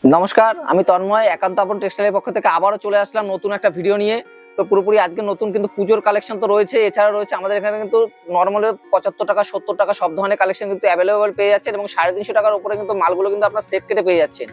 নমস্কার, আমি তন্ময়, একান্ত আপন টেক্সটাইলের পক্ষ থেকে আবারও চলে আসলাম নতুন একটা ভিডিও নিয়ে। তো পুরোপুরি আজকে নতুন কিন্তু পুজোর কালেকশন তো রয়েছে, এছাড়া রয়েছে আমাদের এখানে কিন্তু নর্মালি পঁচাত্তর টাকা, সত্তর টাকা সব ধরনের কালেকশন কিন্তু অ্যাভেলেবেল পেয়ে যাচ্ছেন এবং সাড়ে তিনশো টাকার উপরে কিন্তু মালগুলো কিন্তু আপনার সেট কেটে পেয়ে যাচ্ছেন।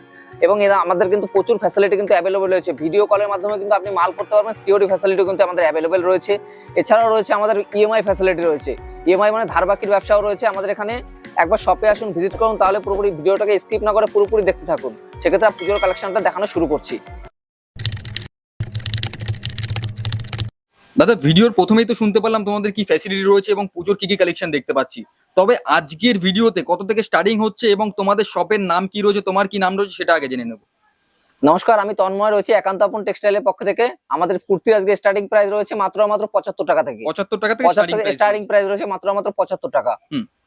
এবং আমাদের কিন্তু প্রচুর ফ্যাসিলিটি কিন্তু অ্যাভেলেবেল রয়েছে। ভিডিও কলের মাধ্যমে কিন্তু আপনি মাল করতে পারবেন সিওডি ফ্যাসিলিটি কিন্তু আমাদের অ্যাভেলেবেল রয়েছে। এছাড়াও রয়েছে আমাদের ইএমআই ফ্যাসিলিটি রয়েছে। ইএমআই মানে ধারবাকির ব্যবসাও রয়েছে আমাদের এখানে। একবার শপে আসুন ভিজিট করুন, তাহলে পুরোপুরি ভিডিওটাকে স্কিপ না করে পুরোপুরি দেখতে থাকুন। সেক্ষেত্রে পুজোর কালেকশনটা দেখানো শুরু করছি। দাদা ভিডিওর প্রথমেই তো শুনতে পারলাম তোমাদের কি ফ্যাসিলিটি রয়েছে এবং পুজোর কি কি কালেকশন দেখতে পাচ্ছি। তবে আজকের ভিডিওতে কত থেকে স্টার্টিং হচ্ছে এবং তোমাদের শপের নাম কি রয়েছে তোমার কি নাম রয়েছে সেটা আগে জেনে নেব। নমস্কার আমি তন্ময় রয়েছি একান্ত আপন টেক্সটাইলের পক্ষ থেকে। আমাদের কুর্তির আজকে স্টার্টিং প্রাইস রয়েছে মাত্র মাত্র পঁচাত্তর টাকা থেকে। পঁচাত্তর টাকা থেকে স্টার্টিং। প্রাইস রয়েছে মাত্র মাত্র পঁচাত্তর টাকা।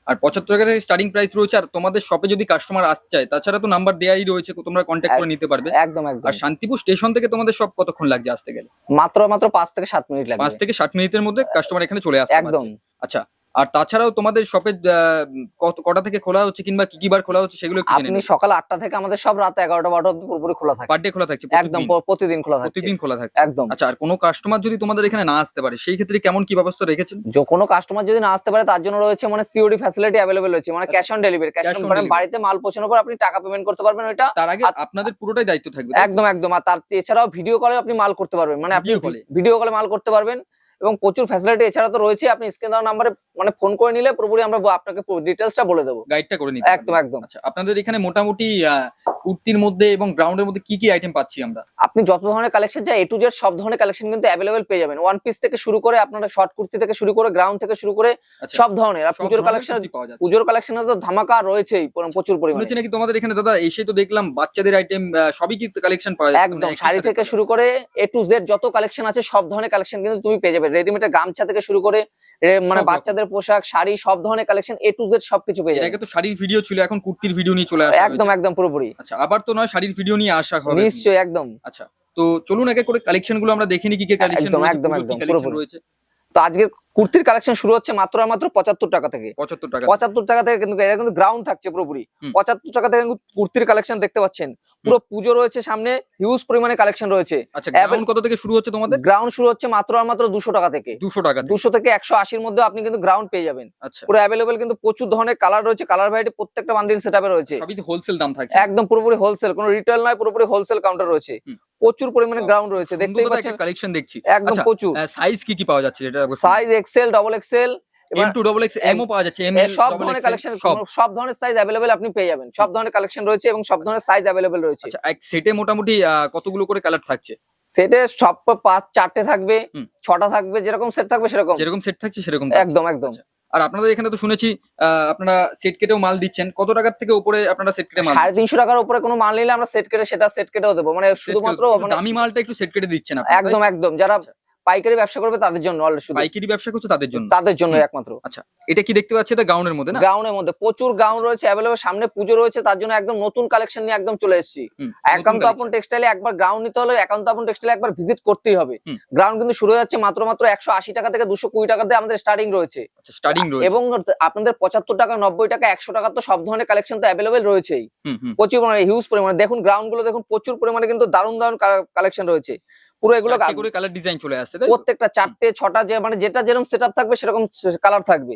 আর পঁচাত্তর টাকা থেকে স্টার্টিং প্রাইস রয়েছে আর তোমাদের শপে যদি কাস্টমার আসতে চায় তাছাড়া তো নাম্বার দেয়াই রয়েছে তোমরা কন্ট্যাক্ট করে নিতে পারবে। একদম একদম। আর শান্তিপুর স্টেশন থেকে তোমাদের সব কতক্ষণ লাগছে আসতে গেলে মাত্র মাত্র পাঁচ থেকে সাত মিনিট পাঁচ থেকে সাত মিনিটের মধ্যে কাস্টমার এখানে চলে আসে একদম। আচ্ছা আর তাছাড়াও তোমাদের শপে কটা থেকে খোলা হচ্ছে কিংবা কি কি বার খোলা হচ্ছে সেগুলো আপনি সকাল আটটা থেকে আমাদের সব রাত এগারোটা বারোটা অব্দি পুরোপুরি খোলা থাকে। পার ডে খোলা থাকছে একদম প্রতিদিন? খোলা থাকে প্রতিদিন খোলা থাকে একদম। আচ্ছা আর কোনো কাস্টমার যদি তোমাদের এখানে না আসতে পারে সেই ক্ষেত্রে কেমন কি ব্যবস্থা রেখেছেন? যে কোনো কাস্টমার যদি না আসতে পারে তার জন্য রয়েছে মানে সিওডি ফ্যাসিলিটি অ্যাভেলেবেল রয়েছে মানে cash on delivery cash on মানে বাড়িতে মাল পৌঁছানোর পর আপনি টাকা পেমেন্ট করতে পারবেন ওইটা। তার আগে আর- আপনাদের পুরোটাই দায়িত্ব থাকবে একদম একদম। আর তার এছাড়াও ভিডিও কলে আপনি মাল করতে পারবেন। মানে আপনি ভিডিও কলে মাল করতে পারবেন। এবং প্রচুর ফ্যাসিলিটি এছাড়া তো রয়েছে আপনি স্ক্রিন দেওয়া নাম্বারে মানে ফোন করে নিলে পুরোপুরি আমরা আপনাকে ডিটেলসটা বলে দেবো। গাইডটা করে নিতে একদম একদম। আচ্ছা আপনাদের এখানে মোটামুটি কুর্তির মধ্যে এবং গ্রাউন্ডের মধ্যে কি কি আইটেম পাচ্ছি আমরা? আপনি যত ধরনের কালেকশন চাই এ টু জেড সব ধরনের কালেকশন কিন্তু অ্যাভেলেবেল পেয়ে যাবেন। ওয়ান পিস থেকে শুরু করে আপনারা শর্ট কুর্তি থেকে শুরু করে গ্রাউন্ড থেকে শুরু করে আচ্ছা সব ধরনের। আর পুজোর কালেকশন। পুজোর কালেকশনে তো ধামাকা রয়েছেই প্রচুর পরিমাণে। শুনেছি নাকি তোমাদের এখানে দাদা এসে তো দেখলাম বাচ্চাদের আইটেম সবই কি কালেকশন পাওয়া যায় একদম মানে শাড়ি থেকে শুরু করে এ টু জেড যত কালেকশন আছে সব ধরনের কালেকশন কিন্তু তুমি পেয়ে যাবে। রেডিমেড গামছা থেকে শুরু করে মানে বাচ্চাদের পোশাক শাড়ি সব ধরনের কালেকশন এ টু জেড সবকিছু পেয়ে যাবে আগে তো শাড়ির ভিডিও ছিল এখন কুর্তির ভিডিও নিয়ে চলে আসা একদম একদম পুরোপুরি। আচ্ছা আবার তো নয় শাড়ির ভিডিও নিয়ে আসা হবে। নিশ্চয়ই একদম। আচ্ছা তো চলুন একে করে কালেকশনগুলো আমরা দেখে নিই কি কি কালেকশন একদম, একদম, একদম, পুরোপুরি। রয়েছে। তো আজকের কুর্তির কালেকশন শুরু হচ্ছে মাত্র মাত্র পঁচাত্তর টাকা থেকে। পঁচাত্তর টাকা পঁচাত্তর টাকা থেকে কিন্তু এটা কিন্তু গ্রাউন্ড থাকছে পুরোপুরি। পঁচাত্তর টাকা থেকে কিন্তু কুর্তির কালেকশন দেখতে পাচ্ছেন। পুরো পুজো রয়েছে সামনে হিউজ পরিমাণে কালেকশন রয়েছে। আচ্ছা গ্রাউন্ড কত থেকে শুরু হচ্ছে তোমাদের? গ্রাউন্ড শুরু হচ্ছে মাত্র আর মাত্র দুশো টাকা থেকে। দুশো টাকা। দুশো থেকে একশো আশির মধ্যে আপনি কিন্তু গ্রাউন্ড পেয়ে যাবেন। আচ্ছা। পুরো অ্যাভেলেবেল কিন্তু প্রচুর ধরনের কালার রয়েছে কালার ভ্যারাইটি প্রত্যেকটা বান্ডিল সেটআপে রয়েছে। সবই হোলসেল দাম থাকছে। একদম পুরোপুরি হোলসেল কোনো রিটেল নয় পুরোপুরি হোলসেল কাউন্টার রয়েছে। প্রচুর পরিমাণে গ্রাউন্ড রয়েছে দেখতেই পাচ্ছেন। কালেকশন দেখছি। একদম আচ্ছা, প্রচুর। সাইজ কি কি পাওয়া যাচ্ছে size XL double XL M to double X এমও পাওয়া যাচ্ছে এম এল সব ধরনের কালেকশন সব। সব ধরনের সাইজ অ্যাভেলেবেল আপনি পেয়ে যাবেন। সব ধরনের কালেকশন রয়েছে এবং সব ধরনের সাইজ অ্যাভেলেবেল রয়েছে। আচ্ছা এক সেটে মোটামুটি কতগুলো করে কালার থাকছে? সেটে সব পাঁচ চারটে থাকবে ছটা থাকবে যেরকম সেট থাকবে সেরকম। যেরকম সেট থাকছে সেরকম একদম একদম। আচ্ছা, আর আপনাদের এখানে তো শুনেছি আপনারা সেট কেটেও মাল দিচ্ছেন। কত টাকার থেকে উপরে আপনারা সেট কেটে মাল সাড়ে তিনশো টাকার উপরে কোনো মাল নিলে আমরা সেট কেটে সেটা সেট কেটেও দেবো। মানে শুধুমাত্র মানে দামি মালটা একটু সেট কেটে দিচ্ছেন একদম একদম। যারা আচ্ছা। পাইকারি ব্যবসা করবে তাদের জন্য শুধু। পাইকারি ব্যবসা করছে তাদের জন্য? তাদের জন্য একমাত্র। আচ্ছা এটা কি দেখতে পাচ্ছি? এটা গাউনের মধ্যে না? গ্রাউন্ডের মধ্যে। প্রচুর গ্রাউন্ড রয়েছে অ্যাভেলেবল সামনে পুজো রয়েছে তার জন্য একদম নতুন কালেকশন নিয়ে একদম চলে এসেছি। একান্ত আপন। টেক্সটাইলে একবার গ্রাউন্ড নিতে হলে একান্ত আপন টেক্সটাইলে একবার ভিজিট করতেই হবে। গ্রাউন্ড কিন্তু শুরু হয়ে যাচ্ছে মাত্র মাত্র একশো আশি টাকা থেকে দুশো কুড়ি টাকা দিয়ে আমাদের স্টার্টিং রয়েছে। আচ্ছা স্টার্টিং রয়েছে। এবং আপনাদের পঁচাত্তর টাকা নব্বই টাকা একশো টাকা তো সব ধরনের কালেকশন তো অ্যাভেলেবেল রয়েছেই। প্রচুর পরিমাণে হিউজ পরিমাণে। দেখুন গ্রাউন্ডগুলো দেখুন প্রচুর পরিমাণে কিন্তু দারুণ দারুণ কালেকশন রয়েছে। পুরো এগুলো করে কালার ডিজাইন চলে আসছে প্রত্যেকটা চারটে ছটা যে মানে যেটা যেরকম সেট থাকবে সেরকম কালার থাকবে।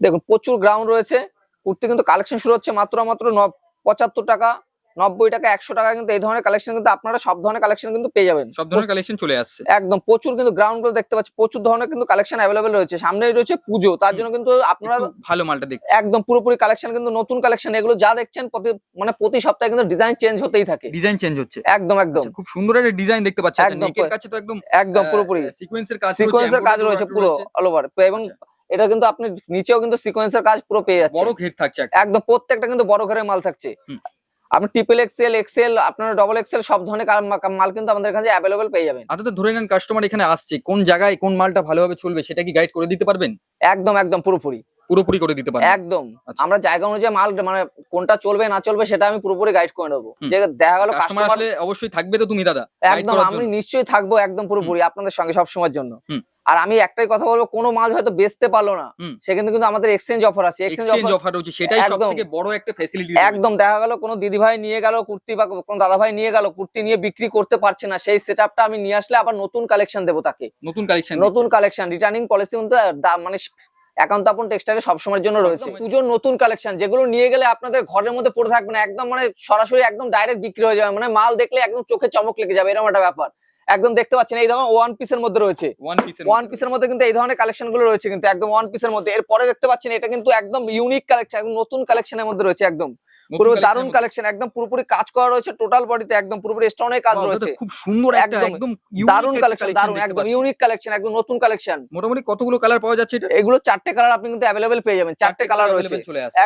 দেখুন প্রচুর গ্রাউন্ড রয়েছে। কুর্তি কিন্তু কালেকশন শুরু হচ্ছে মাত্র মাত্র ন- পঁচাত্তর টাকা। নব্বই টাকা একশো টাকা কিন্তু এই ধরনের কালেকশন কিন্তু আপনারা সব ধরনের কালেকশন কিন্তু পেয়ে যাবেন। সব ধরনের কালেকশন চলে আসছে। একদম প্রচুর কিন্তু গ্রাউন্ডগুলো দেখতে পাচ্ছি প্রচুর ধরনের কিন্তু কালেকশন অ্যাভেলেবেল রয়েছে। সামনে রয়েছে পুজো তার জন্য কিন্তু আপনারা ভালো মালটা দেখছি। একদম পুরোপুরি কালেকশন কিন্তু নতুন কালেকশন এগুলো যা দেখছেন প্রতি মানে প্রতি সপ্তাহে কিন্তু ডিজাইন চেঞ্জ হতেই থাকে। ডিজাইন চেঞ্জ হচ্ছে। একদম একদম। আচ্ছা, খুব সুন্দর একটা ডিজাইন দেখতে পাচ্ছি। আচ্ছা, নেকের কাছে তো একদম একদম পুরোপুরি। সিকোয়েন্সের কাজ সিকোয়েন্সের কাজ রয়েছে পুরো অল ওভার এবং আচ্ছা। এটা কিন্তু আপনি নিচেও কিন্তু সিকোয়েন্সের কাজ পুরো পেয়ে যাচ্ছে বড় ঘের থাকছে। একদম প্রত্যেকটা কিন্তু বড় ঘরের মাল থাকছে। আপনি ট্রিপল এক্সেল এক্সেল আপনার ডবল এক্সেল সব ধরনের মাল কিন্তু আমাদের কাছে অ্যাভেলেবেল পেয়ে যাবেন। আচ্ছা ধরে নেন কাস্টমার এখানে আসছে কোন জায়গায় কোন মালটা ভালোভাবে চলবে সেটা কি গাইড করে দিতে পারবেন? একদম একদম পুরোপুরি। পুরোপুরি করে দিতে পারেন একদম। আচ্ছা। আমরা জায়গা অনুযায়ী মাল মানে কোনটা চলবে না চলবে সেটা আমি পুরোপুরি গাইড করে দেবো যে দেখা গেল কাস্টমার আসলে অবশ্যই থাকবে তো তুমি দাদা। একদম আমি নিশ্চয়ই থাকব একদম পুরোপুরি আপনাদের সঙ্গে সব সময়ের জন্য। আর আমি একটাই কথা বলব কোনো মাল হয়তো বেচতে পারল না। সেখানে কিন্তু আমাদের এক্সচেঞ্জ অফার আছে। এক্সচেঞ্জ অফার রয়েছে সেটাই সব একদম। বড় একটা ফ্যাসিলিটি একদম দেখা গেল কোনো দিদি ভাই নিয়ে গেল কুর্তি বা কোনো দাদা ভাই নিয়ে গেল কুর্তি নিয়ে বিক্রি করতে পারছে না সেই সেটআপটা আমি নিয়ে আসলে আবার নতুন কালেকশন দেবো তাকে। নতুন কালেকশন নতুন কালেকশন রিটার্নিং পলিসি কিন্তু মানে একান্ত আপন টেক্সটাইলে সবসময়ের জন্য রয়েছে। পুজোর নতুন কালেকশন যেগুলো নিয়ে গেলে আপনাদের ঘরের মধ্যে পড়ে থাকবে না একদম মানে সরাসরি একদম ডাইরেক্ট বিক্রি হয়ে যাবে। মানে মাল দেখলে একদম চোখে চমক লেগে যাবে এরকম একটা ব্যাপার। একদম দেখতে পাচ্ছেন এই ধরনের ওয়ান পিসের মধ্যে রয়েছে। ওয়ান পিসের মধ্যে কিন্তু এই ধরনের কালেকশনগুলো রয়েছে কিন্তু একদম ওয়ান পিসের মধ্যে। এরপরে দেখতে পাচ্ছেন এটা কিন্তু একদম ইউনিক কালেকশন নতুন কালেকশনের মধ্যে রয়েছে একদম। পুরো দারুণ কালেকশন একদম পুরোপুরি কাজ করা রয়েছে টোটাল বডিতে একদম পুরোপুরি স্টোনের কাজ রয়েছে। খুব সুন্দর একটা একদম। দারুণ কালেকশন দারুণ একদম ইউনিক কালেকশন একদম নতুন কালেকশন মোটামুটি কতগুলো কালার পাওয়া যাচ্ছে এটা? এগুলো চারটে কালার আপনি কিন্তু অ্যাভেলেবেল পেয়ে যাবেন চারটে কালার রয়েছে।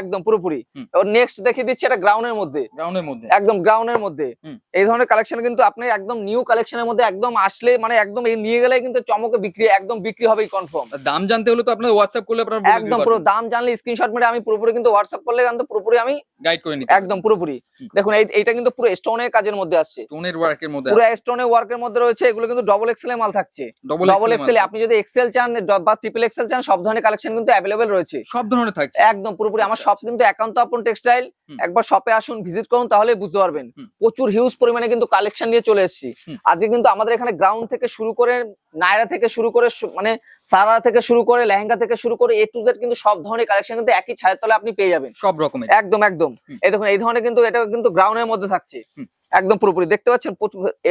একদম পুরোপুরি। এবার নেক্সট দেখিয়ে দিচ্ছি এটা গ্রাউন্ডের মধ্যে। গ্রাউন্ডের মধ্যে। একদম গ্রাউন্ডের মধ্যে। এই ধরনের কালেকশন কিন্তু আপনি একদম নিউ কালেকশনের মধ্যে একদম আসলে মানে একদম এই নিয়ে গেলে কিন্তু চমকে বিক্রি একদম বিক্রি হবেই কনফার্ম দাম জানতে হলে তো আপনার হোয়াটসঅ্যাপ করলে আপনারা একদম পুরো দাম জানলে স্ক্রিনশট মেরে আমি পুরোপুরি কিন্তু হোয়াটসঅ্যাপ করলে কিন্তু পুরোপুরি আমি গাইড করে নিতে একদম পুরোপুরি। দেখুন এই এইটা কিন্তু পুরো স্টোনের কাজের মধ্যে আসছে। স্টোনের ওয়ার্কের মধ্যে পুরো স্টোনের ওয়ার্কের মধ্যে রয়েছে এগুলো কিন্তু ডবল এক্সেল মাল থাকছে। ডবল এক্সেল আপনি যদি এক্সেল চান বা ট্রিপল এক্সেল চান সব ধরনের কালেকশন কিন্তু অ্যাভেলেবেল রয়েছে। সব ধরনের থাকছে। একদম পুরোপুরি। আমার সব কিন্তু একান্ত আপন টেক্সটাইল। একবার শপে আসুন ভিজিট করুন তাহলে বুঝতে পারবেন। প্রচুর হিউজ পরিমাণে কিন্তু কালেকশন নিয়ে চলে এসেছি। আজকে কিন্তু আমাদের এখানে গ্রাউন্ড থেকে শুরু করে নায়রা থেকে শুরু করে মানে সারা থেকে শুরু করে লেহেঙ্গা থেকে শুরু করে এ টু জেড কিন্তু সব ধরনের কালেকশন কিন্তু একই ছায়ের তলে আপনি পেয়ে যাবেন। সব রকমের একদম একদম। এই দেখুন এই ধরনের কিন্তু এটা কিন্তু গ্রাউন্ডের মধ্যে থাকছে। একদম পুরোপুরি। দেখতে পাচ্ছেন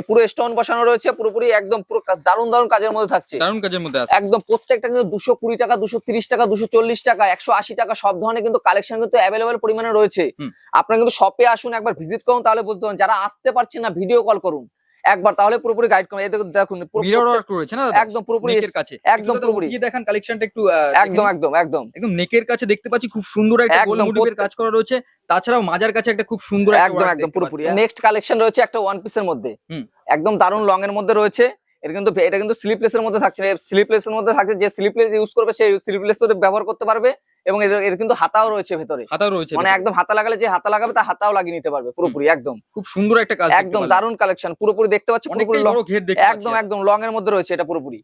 পুরো স্টোন বসানো রয়েছে পুরোপুরি একদম পুরো দারুণ দারুণ দারুণ কাজের মধ্যে থাকছে। দারুণ কাজের মধ্যে আছে। একদম প্রত্যেকটা কিন্তু দুশো কুড়ি টাকা দুশো তিরিশ টাকা দুশো চল্লিশ টাকা একশো আশি টাকা সব ধরনের কিন্তু কালেকশন কিন্তু অ্যাভেলেবেল পরিমাণে রয়েছে। আপনারা কিন্তু শপে আসুন একবার ভিজিট করুন তাহলে বুঝতে পারেন যারা আসতে পারছেন না ভিডিও কল করুন। একবার তাহলে পুরোপুরি গাইড করে এই দেখুন মিরর ওয়ার্ক রয়েছে না একদম পুরোপুরি নেকের কাছে। একদম পুরোপুরি। গিয়ে দেখেন কালেকশনটা একটু একদম একদম একদম। একদম নেকের কাছে দেখতে পাচ্ছি খুব সুন্দর একটা গোল মোটিভের কাজ করা রয়েছে। তাছাড়াও মাজার কাছে একটা খুব সুন্দর একদম একদম পুরোপুরি। নেক্সট কালেকশন রয়েছে একটা ওয়ান পিসের মধ্যে। হুম। একদম দারুণ লং এর মধ্যে রয়েছে। এটা কিন্তু এটা কিন্তু স্লিপলেসের মধ্যে থাকছে স্লিপলেস এর মধ্যে থাকছে যে স্লিপলেস ইউজ করবে সেই স্লিপলেস তো ব্যবহার করতে পারবে এবং এর এর কিন্তু হাতাও রয়েছে ভেতরে। হাতাও রয়েছে মানে একদম হাতা লাগালে যে হাতা লাগাবে তা হাতাও লাগিয়ে নিতে পারবে পুরোপুরি একদম। খুব সুন্দর একটা কাজ একদম দারুণ দারুণ কালেকশন পুরোপুরি দেখতে পাচ্ছ পুরোপুরি একদম একদম লং এর মধ্যে রয়েছে এটা পুরোপুরি।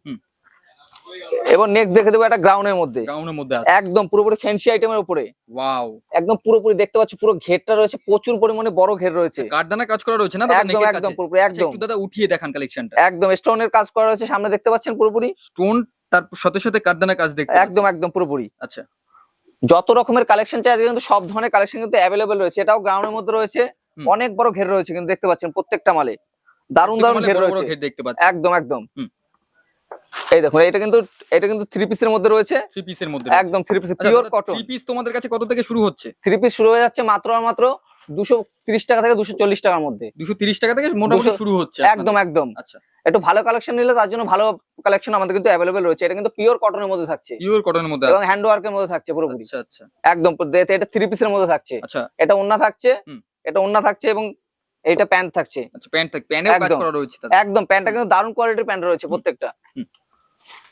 এবার নেক্সট দেখে দেবো একটা গ্রাউন্ডের মধ্যে। গ্রাউন্ডের মধ্যে একদম পুরোপুরি ফ্যান্সি আইটেমের উপরে। ওয়াও একদম পুরোপুরি দেখতে পাচ্ছ পুরো ঘেরটা রয়েছে প্রচুর পরিমাণে বড় ঘের রয়েছে। কারদানা কাজ করা রয়েছে না? একদম একদম পুরোপুরি আচ্ছা, একদম। দাদা উঠিয়ে দেখান কালেকশনটা একদম স্টোনের কাজ করা রয়েছে সামনে দেখতে পাচ্ছেন পুরোপুরি। স্টোন তার সাথে সাথে কারদানা কাজ দেখতে একদম একদম পুরোপুরি। আচ্ছা। যত রকমের কালেকশন চাই কিন্তু সব ধরনের কালেকশন কিন্তু অ্যাভেলেবেল রয়েছে। এটাও গ্রাউন্ডের মধ্যে রয়েছে। অনেক বড় ঘের রয়েছে কিন্তু দেখতে পাচ্ছেন প্রত্যেকটা মালে। দারুণ দারুণ ঘের রয়েছে। দেখতে একদম একদম। এই দেখুন এটা কিন্তু এটা কিন্তু থ্রি পিসের মধ্যে রয়েছে। থ্রি পিসের মধ্যে একদম three piece pure cotton three piece তোমাদের কাছে কত থেকে শুরু হচ্ছে? থ্রি পিস শুরু হয়ে যাচ্ছে মাত্র আর মাত্র দুশো তিরিশ টাকা থেকে দুশো চল্লিশ টাকার মধ্যে। দুশো তিরিশ টাকা থেকে মোটামুটি শুরু হচ্ছে একদম একদম। আচ্ছা। একটু ভালো কালেকশন নিলে তার জন্য ভালো কালেকশন আমাদের কিন্তু অ্যাভেলেবেল রয়েছে। এটা কিন্তু পিওর কটনের মধ্যে থাকছে। পিওর কটনের মধ্যে এবং হ্যান্ড ওয়ার্কের মধ্যে থাকছে পুরোপুরি। আচ্ছা আচ্ছা। একদম পুরো- এটা থ্রি পিসের মধ্যে থাকছে। আচ্ছা। এটা ওন্না থাকছে। এটা ওন্না থাকছে এবং এইটা প্যান্ট থাকছে। আচ্ছা প্যান্ট প্যান্টেও কাজ করা রয়েছে একদম প্যান্টটা কিন্তু দারুণ কোয়ালিটির প্যান্ট রয়েছে প্রত্যেকটা।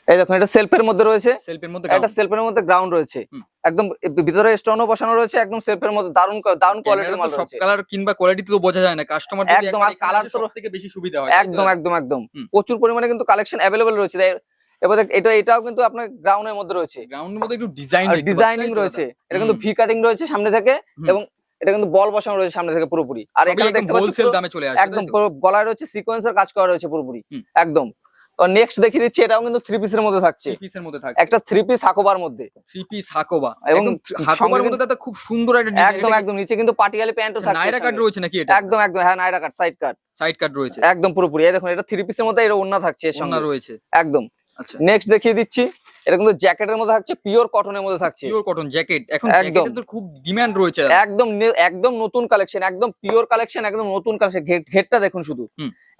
এই দেখুন এটা সেলফের মধ্যে রয়েছে। সেলফের মধ্যে একটা সেলফের মধ্যে গ্রাউন্ড রয়েছে। একদম ভিতরে স্টোনও বসানো রয়েছে একদম সেলফের মধ্যে দারুণ ক- দারুণ কোয়ালিটির মাল সব কালার কিংবা কোয়ালিটি তো বোঝা যায় না। কাস্টমার যদি একদম, কালার তো- থেকে বেশি সুবিধা হয়। একদম একদম একদম। প্রচুর পরিমাণে কিন্তু কালেকশন অ্যাভেলেবেল রয়েছে। এবার এটা এটাও কিন্তু আপনার গ্রাউন্ডের মধ্যে রয়েছে। গ্রাউন্ডের মধ্যে একটু ডিজাইন ডিজাইনিং রয়েছে। এটা কিন্তু ভি কাটিং রয়েছে সামনে থেকে এবং এটা কিন্তু বল বসানো রয়েছে সামনে থেকে পুরোপুরি। আর এখানে দেখতে পাচ্ছি হোলসেল পুরো- দামে চলে আসে একদম গলায় রয়েছে সিকোয়েন্সের কাজ করা রয়েছে পুরোপুরি। একদম। নেক্সট দেখিয়ে দিচ্ছি এটাও কিন্তু থ্রি পিসের মধ্যে থাকছে। পিসের মধ্যে থাকে একটা থ্রি পিস হাকোবার মধ্যে। Three piece Hakoba. এবং হাকোবার মধ্যে দাদা খুব সুন্দর একটা একদম একদম নিচে কিন্তু পাটিয়ালি প্যান্টও থাকছে নাইরা কাট রয়েছে নাকি এটা? একদম একদম হ্যাঁ নাইরা কাট সাইড কাট সাইড কাট রয়েছে। একদম পুরোপুরি। এই দেখুন এটা থ্রি পিসের মধ্যে এটা ওন্না থাকছে এর ওনা সঙ্গে। রয়েছে। একদম। আচ্ছা। নেক্সট দেখিয়ে দিচ্ছি। এটা কিন্তু জ্যাকেটের মধ্যে থাকছে পিওর কটনের মধ্যে থাকছে। পিওর কটন জ্যাকেট এখন জ্যাকেটের তো খুব ডিমান্ড রয়েছে। একদম একদম নতুন কালেকশন একদম পিওর কালেকশন একদম নতুন কালেকশন ঘেরটা দেখুন শুধু।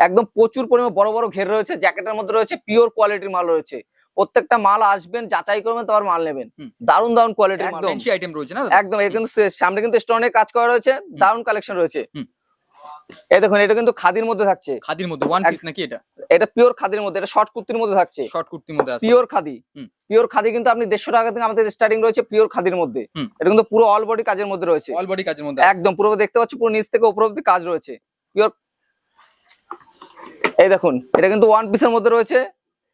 একদম প্রচুর পরিমাণে বড় বড় ঘের রয়েছে জ্যাকেটের মধ্যে রয়েছে পিওর কোয়ালিটির মাল রয়েছে। প্রত্যেকটা মাল আসবেন যাচাই করবেন তারপর মাল নেবেন। দারুণ দারুণ কোয়ালিটির মাল। আইটেম রয়েছে না একদম সামনে কিন্তু স্টোনের কাজ করা রয়েছে দারুণ কালেকশন রয়েছে। এই দেখুন এটা কিন্তু খাদির মধ্যে থাকছে। খাদির মধ্যে ওয়ান পিস নাকি এটা? এটা পিওর খাদির মধ্যে এটা শর্ট কুর্তির মধ্যে থাকছে। শর্ট কুর্তির মধ্যে আছে। পিওর খাদি। পিওর খাদি কিন্তু আপনি দেড়শো টাকা থেকে আমাদের স্টার্টিং রয়েছে পিওর খাদির মধ্যে। এটা কিন্তু পুরো অল বডি কাজের মধ্যে রয়েছে। অল বডি কাজের মধ্যে একদম পুরো দেখতে পাচ্ছি পুরো নিচ থেকে উপর অব্দি কাজ রয়েছে। পিওর এই দেখুন এটা কিন্তু ওয়ান পিসের মধ্যে রয়েছে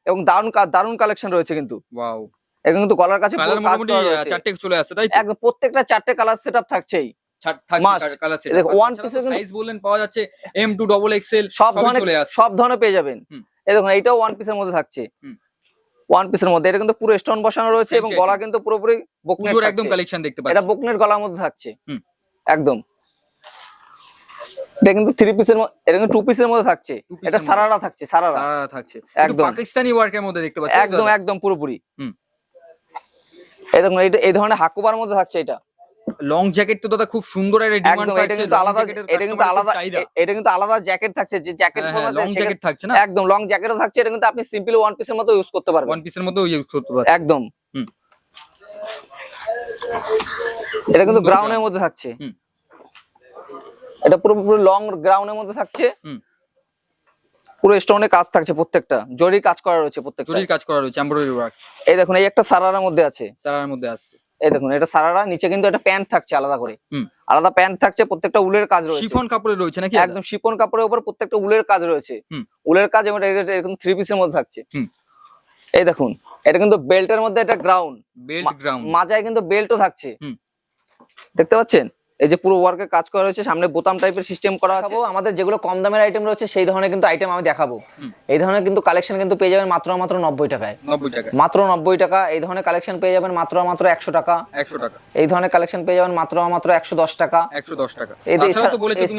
এবং দারুণ দারুণ কালেকশন রয়েছে কিন্তু। ওয়াও এটা কিন্তু গলার কাছে পুরো কাজ করা রয়েছে। চারটে চলে আসছে তাই একদম প্রত্যেকটা চারটে কালার সেটআপ থাকছেই। সাইজ বললেন পাওয়া যাচ্ছে এম টু ডবল এক্সেল সব ধরনের সব ধরনের পেয়ে যাবেন। হুম। এই দেখুন এইটাও ওয়ান পিসের মধ্যে থাকছে। ওয়ান পিসের মধ্যে। এটা কিন্তু পুরো স্টোন বসানো রয়েছে এবং গলা কিন্তু পুরোপুরি বকনেট একদম কালেকশন দেখতে এটা পাচ্ছি। বকনেট গলার মধ্যে থাকছে। একদম। এটা কিন্তু থ্রি পিসের এটা কিন্তু টু পিসের মধ্যে থাকছে। এটা সারারা থাকছে সারারা। থাকছে। একদম। পাকিস্তানি ওয়ার্কের মধ্যে দেখতে একদম একদম পুরোপুরি। এই দেখুন এই ধরনের হাকুবার মধ্যে থাকছে এটা। লং জ্যাকেট তো দাদা খুব সুন্দর একটা ডিমান্ড এটা কিন্তু আলাদা এটা কিন্তু আলাদা এটা কিন্তু আলাদা জ্যাকেট থাকছে যে জ্যাকেট লং জ্যাকেট থাকছে না? একদম লং জ্যাকেটও থাকছে এটা কিন্তু আপনি সিম্পল ওয়ান পিসের মতো ইউজ করতে পারবেন। ওয়ান পিসের মধ্যে ইউজ করতে পারছে একদম। এটা কিন্তু গ্রাউন্ডের মধ্যে থাকছে। এটা পুরো পুরো লং গ্রাউন্ডের মধ্যে থাকছে। হুম। পুরো স্টোনে কাজ থাকছে প্রত্যেকটা। জরি কাজ করা রয়েছে প্রত্যেকটা। জরির কাজ করা রয়েছে এমব্রয়ডারি ওয়ার্ক এই দেখুন এই একটা সারারার মধ্যে আছে। সারার মধ্যে আসছে। এই দেখুন এটা সারারা নিচে কিন্তু একটা প্যান্ট থাকছে আলাদা করে। আলাদা প্যান্ট থাকছে প্রত্যেকটা উলের কাজ রয়েছে। শিফন কাপড়ে রয়েছে নাকি একদম শিপন কাপড়ের উপর প্রত্যেকটা উলের কাজ রয়েছে। উলের কাজ এবং এরকম থ্রি পিসের মধ্যে থাকছে। এই দেখুন এটা কিন্তু বেল্টের মধ্যে একটা গ্রাউন্ড বেল্ট গ্রাউন্ড মাজায় কিন্তু বেল্টও থাকছে। দেখতে পাচ্ছেন? এই যে পুরো ওয়ার্কের কাজ করা রয়েছে সামনে বোতাম টাইপের সিস্টেম করা আছে। আমাদের যেগুলো কম দামের আইটেম রয়েছে সেই ধরনের কিন্তু আইটেম আমি দেখাবো। এই ধরনের কিন্তু কালেকশন কিন্তু পেয়ে যাবেন মাত্র মাত্র নব্বই টাকায়। নব্বই টাকা মাত্র নব্বই টাকা এই ধরনের কালেকশন পেয়ে যাবেন মাত্র মাত্র একশো টাকা। একশো টাকা। এই ধরনের কালেকশন পেয়ে যাবেন মাত্র মাত্র একশো দশ টাকা। একশো দশ টাকা।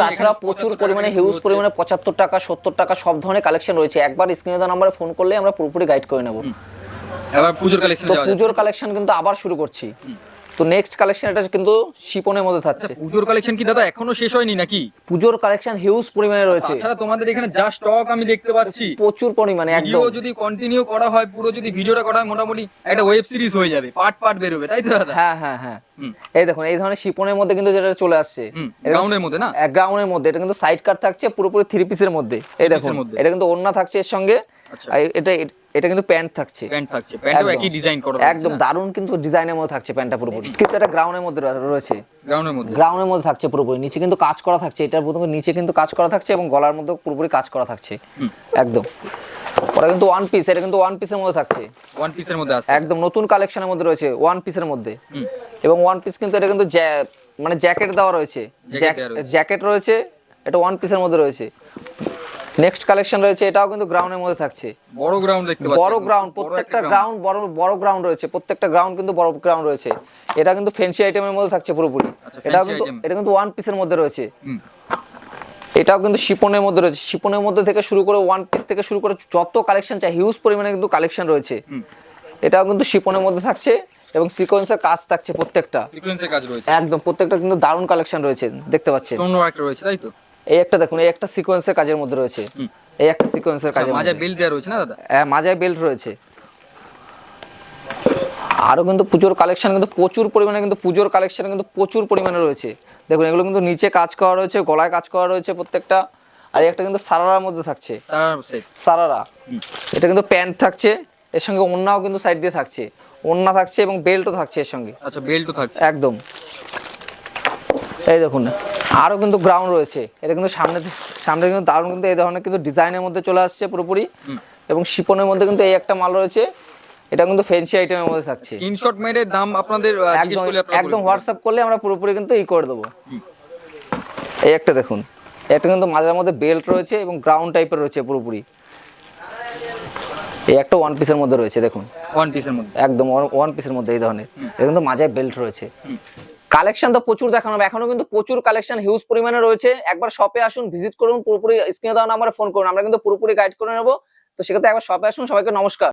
তাছাড়া প্রচুর পরিমাণে হিউজ পরিমাণে পঁচাত্তর টাকা সত্তর টাকা সব ধরনের কালেকশন রয়েছে। একবার স্ক্রিনে দেওয়া নাম্বারে ফোন করলে আমরা পুরোপুরি গাইড করে নেব। এবার কালেকশন পুজোর কালেকশন কিন্তু আবার শুরু করছি। তো নেক্সট কালেকশন এটা কিন্তু শিপনের মধ্যে থাকছে। পুজোর কালেকশন কি দাদা এখনও শেষ হয়নি নাকি? পুজোর কালেকশন হিউজ পরিমাণে রয়েছে। তাছাড়া তোমাদের এখানে যা স্টক আমি দেখতে পাচ্ছি। প্রচুর পরিমাণে ভিডিও একদম। যদি কন্টিনিউ করা হয় পুরো যদি ভিডিওটা করা হয় মোটামুটি একটা ওয়েব সিরিজ হয়ে যাবে পার্ট পার্ট বেরোবে তাই তো দাদা? হ্যাঁ হ্যাঁ হ্যাঁ। এই দেখুন এই ধরনের শিপনের মধ্যে কিন্তু যেটা চলে আসছে গ্রাউন্ডের মধ্যে না? গ্রাউন্ডের মধ্যে এটা কিন্তু সাইড কাট থাকছে পুরোপুরি থ্রি পিসের মধ্যে। এই দেখুন। এটা কিন্তু ওড়না থাকছে এর সঙ্গে আচ্ছা এটা এটা কিন্তু প্যান্ট থাকছে। প্যান্ট থাকছে। প্যান্টও একই ডিজাইন করা একদম দারুণ কিন্তু ডিজাইনের মধ্যে থাকছে প্যান্টটা পুরোপুরি। কিন্তু এটা গ্রাউন্ডের মধ্যে রয়েছে। গ্রাউন্ডের মধ্যে। গ্রাউন্ডের মধ্যে থাকছে পুরোপুরি। নিচে কিন্তু কাজ করা থাকছে। এটার প্রথমে নিচে কিন্তু কাজ করা থাকছে এবং গলার মধ্যে পুরোপুরি কাজ করা থাকছে। একদম। ওটা কিন্তু ওয়ান পিস এটা কিন্তু ওয়ান পিসের মধ্যে থাকছে। ওয়ান পিসের মধ্যে আছে। একদম নতুন কালেকশনের মধ্যে রয়েছে ওয়ান পিসের মধ্যে। এবং ওয়ান পিস কিন্তু এটা কিন্তু মানে জ্যাকেট দেওয়া রয়েছে। Jacket দেওয়া রয়েছে। জ্যাকেট রয়েছে এটা ওয়ান পিসের মধ্যে রয়েছে। নেক্সট কালেকশন রয়েছে এটাও কিন্তু গ্রাউন্ডের মধ্যে থাকছে। বড় গ্রাউন্ড দেখতে পাচ্ছি বড় গ্রাউন্ড প্রত্যেকটা গ্রাউন্ড বড় বড় গ্রাউন্ড রয়েছে প্রত্যেকটা গ্রাউন্ড কিন্তু বড় গ্রাউন্ড রয়েছে। এটা কিন্তু ফ্যান্সি আইটেমের মধ্যে থাকছে পুরোপুরি। আচ্ছা, fancy কিন্তু এটা কিন্তু ওয়ান পিসের মধ্যে রয়েছে। এটাও কিন্তু শিপনের মধ্যে রয়েছে। শিপনের মধ্যে থেকে শুরু করে ওয়ান পিস থেকে শুরু করে যত কালেকশন চাই হিউজ পরিমাণে কিন্তু কালেকশন রয়েছে। এটাও কিন্তু শিপনের মধ্যে থাকছে এবং সিকোয়েন্সের কাজ থাকছে প্রত্যেকটা। সিকোয়েন্সের কাজ রয়েছে। একদম প্রত্যেকটা কিন্তু দারুণ কালেকশন রয়েছে দেখতে পাচ্ছেন। স্টোন ওয়ার্ক রয়েছে তাই তো? এই একটা দেখুন এই একটা সিকোয়েন্সের কাজের মধ্যে রয়েছে। এই একটা সিকোয়েন্সের কাজের মাঝে বেল্ট দেওয়া রয়েছে না দাদা? হ্যাঁ, মাজায় বেল্ট রয়েছে। আরও কিন্তু পুজোর কালেকশন কিন্তু প্রচুর পরিমাণে কিন্তু পুজোর কালেকশন কিন্তু প্রচুর পরিমাণে রয়েছে। দেখুন এগুলো কিন্তু নিচে কাজ করা রয়েছে গলায় কাজ করা রয়েছে প্রত্যেকটা। আর একটা কিন্তু সারারার মধ্যে থাকছে। সারারা। এটা কিন্তু প্যান্ট থাকছে এর সঙ্গে ওড়নাও কিন্তু সাইড দিয়ে থাকছে। ওড়না থাকছে এবং বেল্টও থাকছে এর সঙ্গে। আচ্ছা বেল্টও থাকছে। একদম। এই দেখুন আরও কিন্তু গ্রাউন্ড রয়েছে। এটা কিন্তু সামনে সামনে কিন্তু দারুণ কিন্তু এই ধরনের কিন্তু ডিজাইনের মধ্যে চলে আসছে পুরোপুরি। এবং শিপনের মধ্যে কিন্তু এই একটা মাল রয়েছে। এটা কিন্তু ফ্যান্সি আইটেমের মধ্যে থাকছে। স্ক্রিনশট মেরে দাম আপনাদের একদম। হোয়াটসঅ্যাপ করলে আমরা পুরোপুরি কিন্তু ই করে দেবো। এই একটা দেখুন। একটা কিন্তু মাঝের মধ্যে বেল্ট রয়েছে এবং গ্রাউন্ড টাইপের রয়েছে পুরোপুরি। এই একটা ওয়ান পিসের মধ্যে রয়েছে দেখুন। ওয়ান পিসের মধ্যে। একদম ওয়ান পিসের মধ্যে এই ধরনের। এটা কিন্তু মাঝে বেল্ট রয়েছে। কালেকশন তো প্রচুর দেখানো হবে। এখনও কিন্তু প্রচুর কালেকশন হিউজ পরিমাণে রয়েছে। একবার শপে আসুন ভিজিট করুন, পুরোপুরি স্ক্রিনে দেওয়া নাম্বারে ফোন করুন। আমরা কিন্তু পুরোপুরি গাইড করে নেব। তো সেক্ষেত্রে একবার শপে আসুন, সবাইকে নমস্কার।